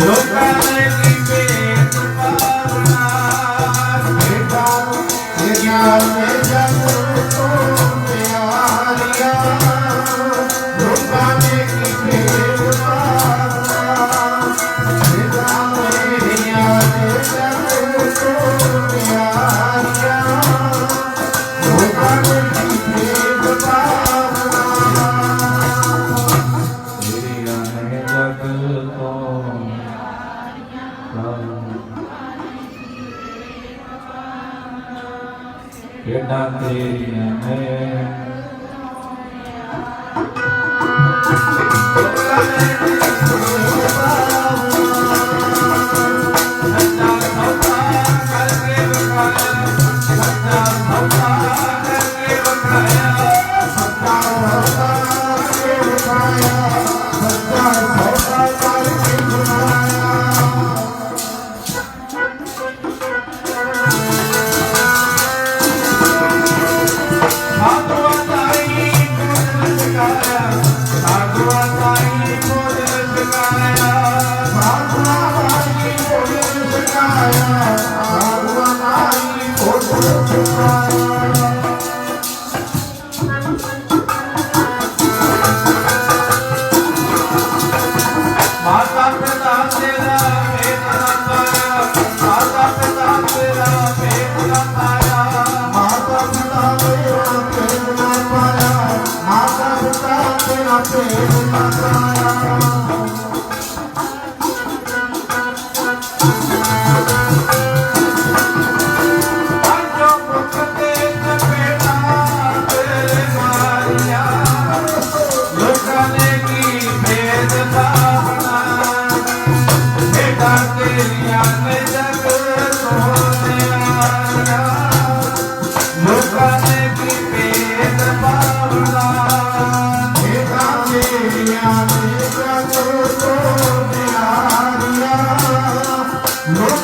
Look ਕਿਹੜਾ ਤੇਰੀਆਂ ਨੇ। ਮਾਤਾ Mata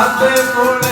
Até por